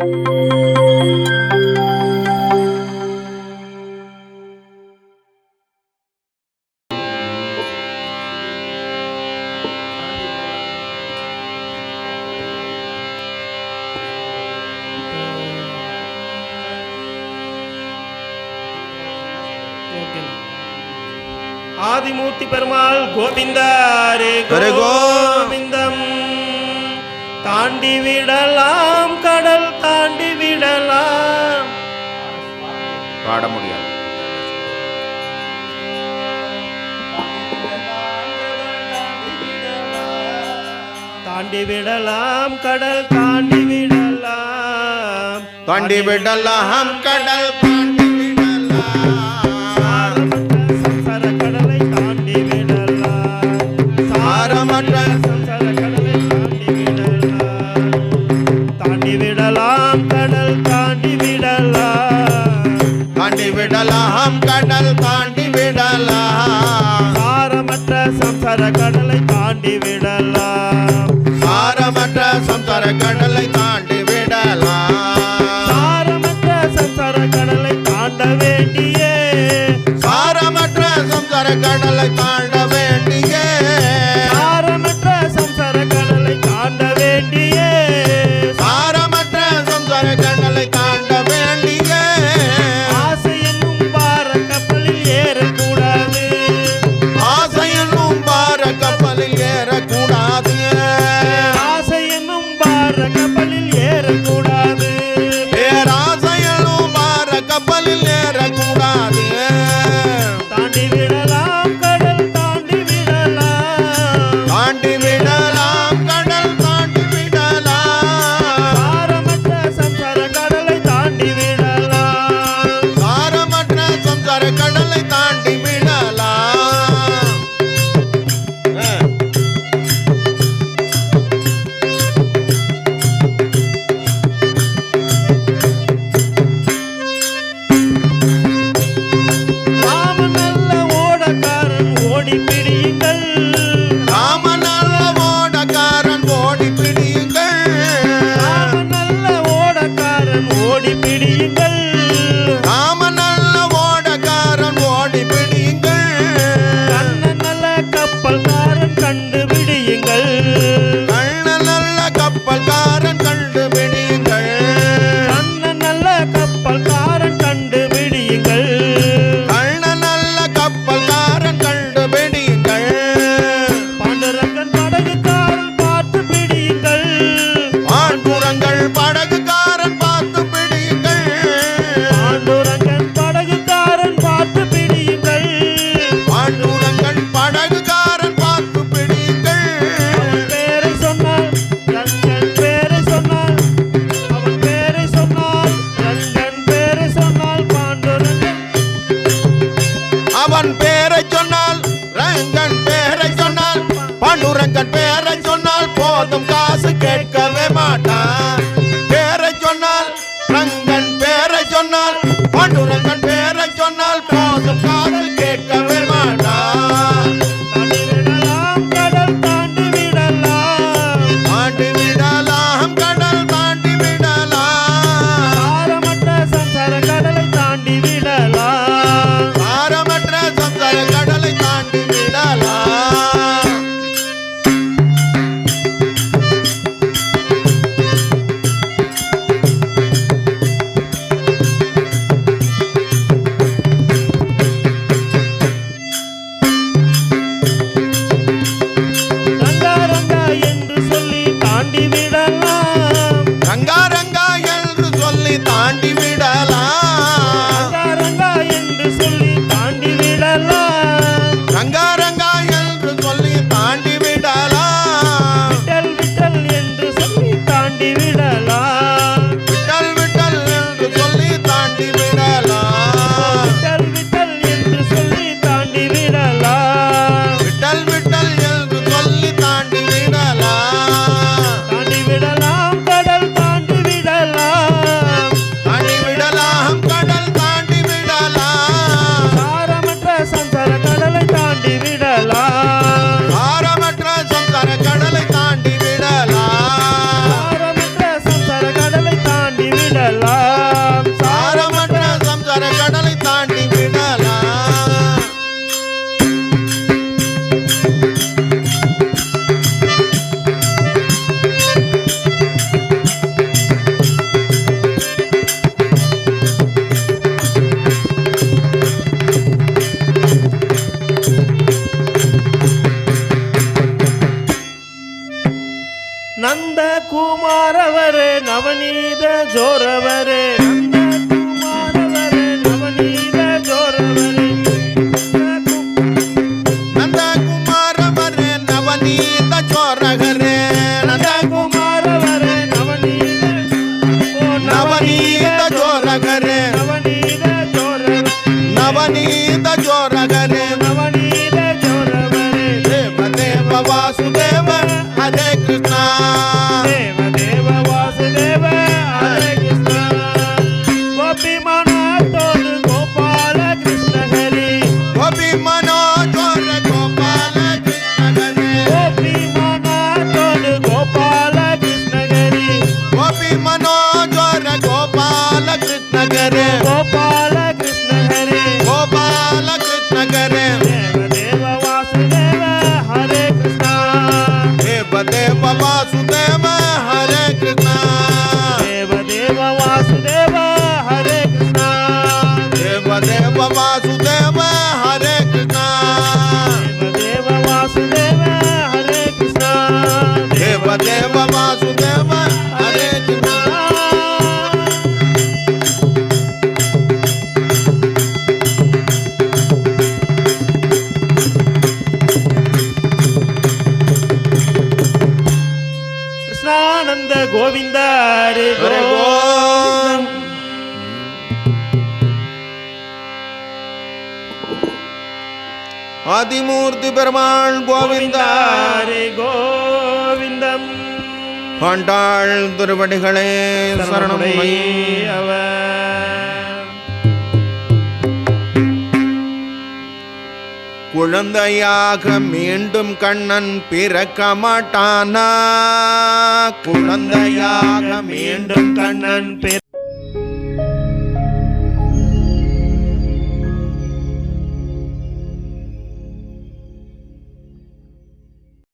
ஆதிமூர்த்தி பெருமாள் கோவிந்தாரே கோவிந்தம். தாண்டி விடலாம் கடல் பாட முடியாது. தாண்டி விடலாம் கடல் தாண்டி விடலாம். தாண்டி விடலாம் கடல் கடலை தாண்டி விடலாம் சாரமற்ற சம்சார கடலை தாண்டி விடலாம். சாரமற்ற சம்சார கடலை தாண்ட வேண்டியே சாரமற்ற சம்சார கடலை தாண்ட ரங்கன் பேரை சொன்னால் ரங்கன் பேரை சொன்னால் பாண்டுரங்கன் பேரை சொன்னால் போதும் காசு આવની દે જોરવરે. मनोज और गोपाल कृष्ण करे गोपाल कृष्ण हरे गोपाल कृष्ण। करे देव वासुदेव हरे कृष्णा देव वासु கிருஷ்ணானந்த கோவிந்த. ஆதிமூர்த்தி பெருமாள் கோவிந்தா ஹரே கோவிந்தம். ஆண்டாள் திருவடிகளே சரணம் குழந்தையாக மீண்டும் கண்ணன் பிறக்க மாட்டானா? குழந்தையாக மீண்டும் கண்ணன்